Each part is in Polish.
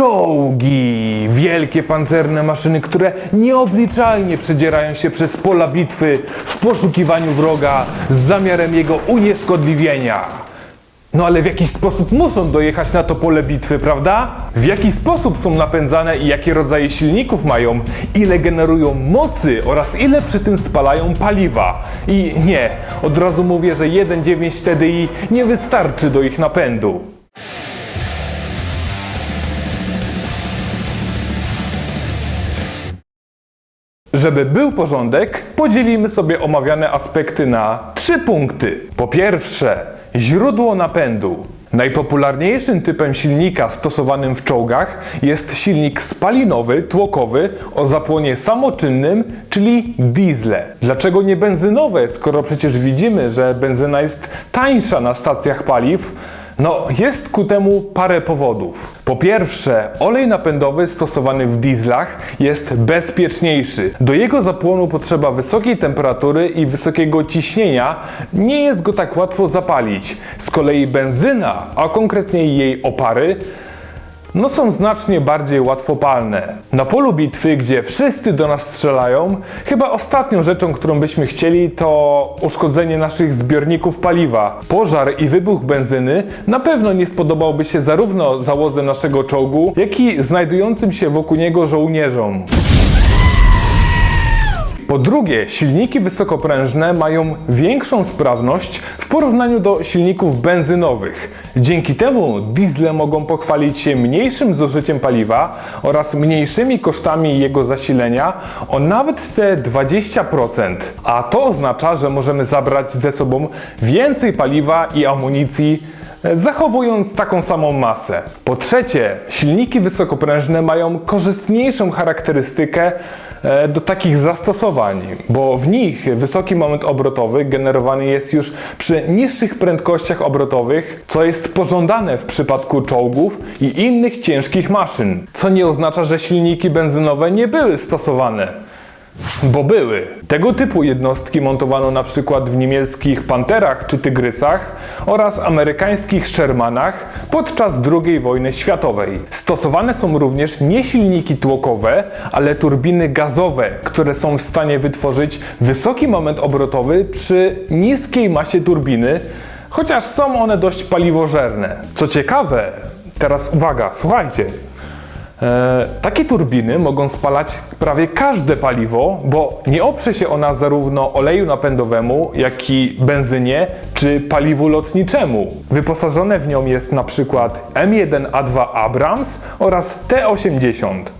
Czołgi! Wielkie pancerne maszyny, które nieobliczalnie przedzierają się przez pola bitwy w poszukiwaniu wroga z zamiarem jego unieszkodliwienia. No ale w jaki sposób muszą dojechać na to pole bitwy, prawda? W jaki sposób są napędzane i jakie rodzaje silników mają, ile generują mocy oraz ile przy tym spalają paliwa. I nie, od razu mówię, że 1.9 TDI nie wystarczy do ich napędu. Żeby był porządek, podzielimy sobie omawiane aspekty na trzy punkty. Po pierwsze, źródło napędu. Najpopularniejszym typem silnika stosowanym w czołgach jest silnik spalinowy, tłokowy o zapłonie samoczynnym, czyli diesle. Dlaczego nie benzynowe, skoro przecież widzimy, że benzyna jest tańsza na stacjach paliw? No, jest ku temu parę powodów. Po pierwsze, olej napędowy stosowany w dieslach jest bezpieczniejszy. Do jego zapłonu potrzeba wysokiej temperatury i wysokiego ciśnienia. Nie jest go tak łatwo zapalić. Z kolei benzyna, a konkretniej jej opary, no są znacznie bardziej łatwopalne. Na polu bitwy, gdzie wszyscy do nas strzelają, chyba ostatnią rzeczą, którą byśmy chcieli, to uszkodzenie naszych zbiorników paliwa. Pożar i wybuch benzyny na pewno nie spodobałby się zarówno załodze naszego czołgu, jak i znajdującym się wokół niego żołnierzom. Po drugie, silniki wysokoprężne mają większą sprawność w porównaniu do silników benzynowych. Dzięki temu diesle mogą pochwalić się mniejszym zużyciem paliwa oraz mniejszymi kosztami jego zasilenia o nawet te 20%. A to oznacza, że możemy zabrać ze sobą więcej paliwa i amunicji zachowując taką samą masę. Po trzecie, silniki wysokoprężne mają korzystniejszą charakterystykę do takich zastosowań, bo w nich wysoki moment obrotowy generowany jest już przy niższych prędkościach obrotowych, co jest pożądane w przypadku czołgów i innych ciężkich maszyn, co nie oznacza, że silniki benzynowe nie były stosowane. Bo były. Tego typu jednostki montowano na przykład w niemieckich Panterach czy Tygrysach oraz amerykańskich Shermanach podczas II wojny światowej. Stosowane są również nie silniki tłokowe, ale turbiny gazowe, które są w stanie wytworzyć wysoki moment obrotowy przy niskiej masie turbiny, chociaż są one dość paliwożerne. Co ciekawe, teraz uwaga, słuchajcie. E, takie turbiny mogą spalać prawie każde paliwo, bo nie oprze się ona zarówno oleju napędowemu, jak i benzynie czy paliwu lotniczemu. Wyposażone w nią jest na przykład M1A2 Abrams oraz T80.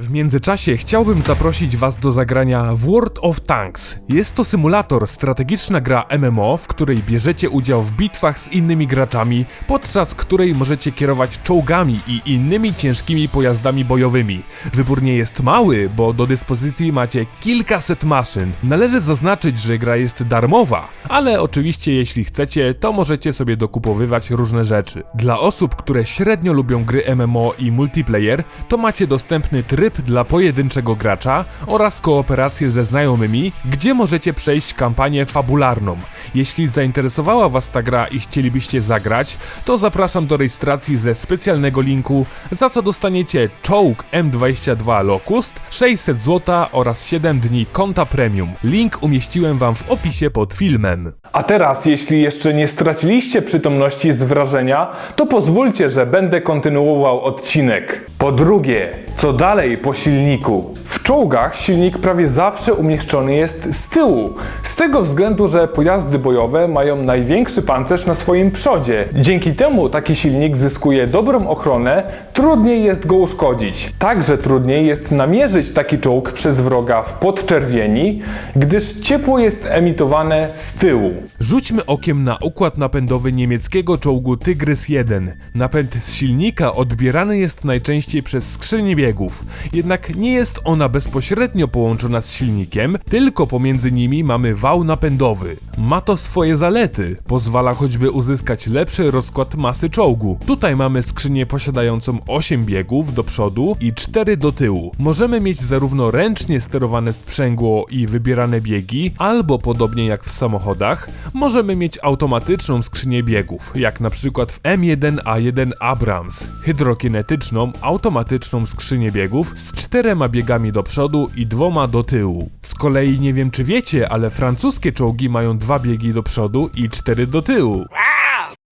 W międzyczasie chciałbym zaprosić Was do zagrania w World of Tanks. Jest to symulator, strategiczna gra MMO, w której bierzecie udział w bitwach z innymi graczami, podczas której możecie kierować czołgami i innymi ciężkimi pojazdami bojowymi. Wybór nie jest mały, bo do dyspozycji macie kilkaset maszyn. Należy zaznaczyć, że gra jest darmowa, ale oczywiście jeśli chcecie, to możecie sobie dokupowywać różne rzeczy. Dla osób, które średnio lubią gry MMO i multiplayer, to macie dostępny tryb dla pojedynczego gracza oraz kooperację ze znajomymi, gdzie możecie przejść kampanię fabularną. Jeśli zainteresowała Was ta gra i chcielibyście zagrać, to zapraszam do rejestracji ze specjalnego linku, za co dostaniecie czołg M22 Locust, 600 zł oraz 7 dni konta premium. Link umieściłem Wam w opisie pod filmem. A teraz, jeśli jeszcze nie straciliście przytomności z wrażenia, to pozwólcie, że będę kontynuował odcinek. Po drugie, co dalej po silniku? W czołgach silnik prawie zawsze umieszczony jest z tyłu. Z tego względu, że pojazdy bojowe mają największy pancerz na swoim przodzie. Dzięki temu taki silnik zyskuje dobrą ochronę, trudniej jest go uszkodzić. Także trudniej jest namierzyć taki czołg przez wroga w podczerwieni, gdyż ciepło jest emitowane z tyłu. Rzućmy okiem na układ napędowy niemieckiego czołgu Tygrys 1. Napęd z silnika odbierany jest najczęściej przez skrzynię biegów, jednak nie jest ona bezpośrednio połączona z silnikiem, tylko pomiędzy nimi mamy wał napędowy. Ma to swoje zalety, pozwala choćby uzyskać lepszy rozkład masy czołgu. Tutaj mamy skrzynię posiadającą 8 biegów do przodu i 4 do tyłu. Możemy mieć zarówno ręcznie sterowane sprzęgło i wybierane biegi, albo podobnie jak w samochodach, możemy mieć automatyczną skrzynię biegów, jak na przykład w M1A1 Abrams, hydrokinetyczną, automatyczną skrzynię biegów z czterema biegami do przodu i dwoma do tyłu. Z kolei nie wiem czy wiecie, ale francuskie czołgi mają dwa biegi do przodu i cztery do tyłu.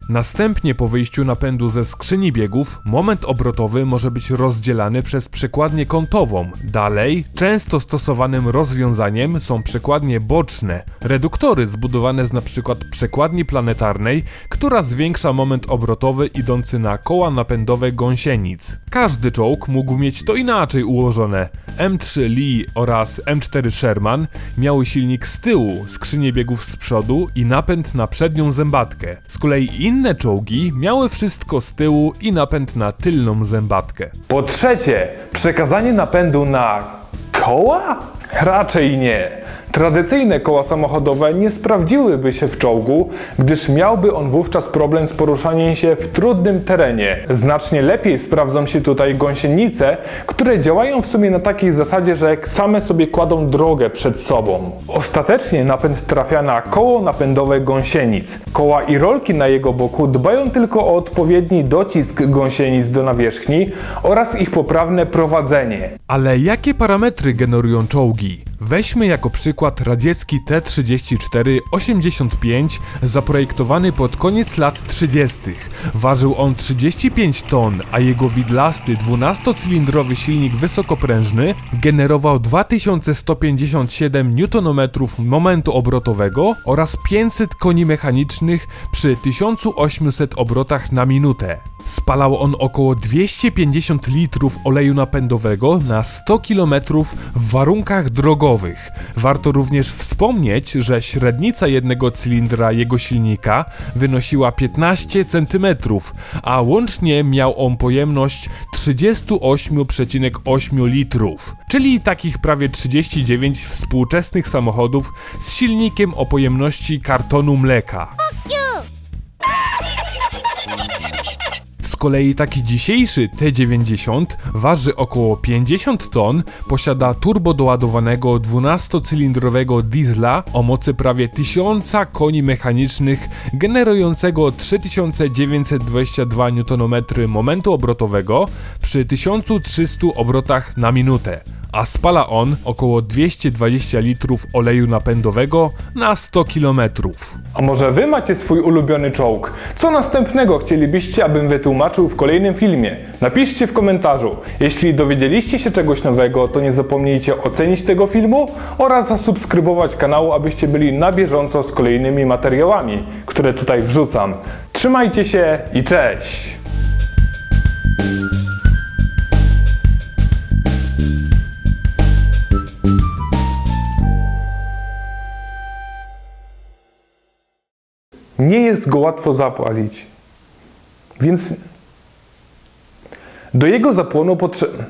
Następnie po wyjściu napędu ze skrzyni biegów, moment obrotowy może być rozdzielany przez przekładnię kątową. Dalej, często stosowanym rozwiązaniem są przekładnie boczne, reduktory zbudowane z np. przekładni planetarnej, która zwiększa moment obrotowy idący na koła napędowe gąsienic. Każdy czołg mógł mieć to inaczej ułożone. M3 Lee oraz M4 Sherman miały silnik z tyłu, skrzynię biegów z przodu i napęd na przednią zębatkę. Z kolei inne czołgi miały wszystko z tyłu i napęd na tylną zębatkę. Po trzecie, przekazanie napędu na koła? Raczej nie. Tradycyjne koła samochodowe nie sprawdziłyby się w czołgu, gdyż miałby on wówczas problem z poruszaniem się w trudnym terenie. Znacznie lepiej sprawdzą się tutaj gąsienice, które działają w sumie na takiej zasadzie, że same sobie kładą drogę przed sobą. Ostatecznie napęd trafia na koło napędowe gąsienic. Koła i rolki na jego boku dbają tylko o odpowiedni docisk gąsienic do nawierzchni oraz ich poprawne prowadzenie. Ale jakie parametry generują czołgi? Weźmy jako przykład radziecki T-34-85 zaprojektowany pod koniec lat 30. Ważył on 35 ton, a jego widlasty 12-cylindrowy silnik wysokoprężny generował 2157 Nm momentu obrotowego oraz 500 koni mechanicznych przy 1800 obrotach na minutę. Spalał on około 250 litrów oleju napędowego na 100 km w warunkach drogowych. Warto również wspomnieć, że średnica jednego cylindra jego silnika wynosiła 15 cm, a łącznie miał on pojemność 38,8 litrów, czyli takich prawie 39 współczesnych samochodów z silnikiem o pojemności kartonu mleka. Kolei taki dzisiejszy T90 waży około 50 ton, posiada turbo doładowanego 12-cylindrowego diesla o mocy prawie 1000 koni mechanicznych, generującego 3922 Nm momentu obrotowego przy 1300 obrotach na minutę a spala on około 220 litrów oleju napędowego na 100 km. A może wy macie swój ulubiony czołg? Co następnego chcielibyście, abym wytłumaczył w kolejnym filmie? Napiszcie w komentarzu. Jeśli dowiedzieliście się czegoś nowego, to nie zapomnijcie ocenić tego filmu oraz zasubskrybować kanału, abyście byli na bieżąco z kolejnymi materiałami, które tutaj wrzucam. Trzymajcie się i cześć! Nie jest go łatwo zapalić. Więc do jego zapłonu potrzeba.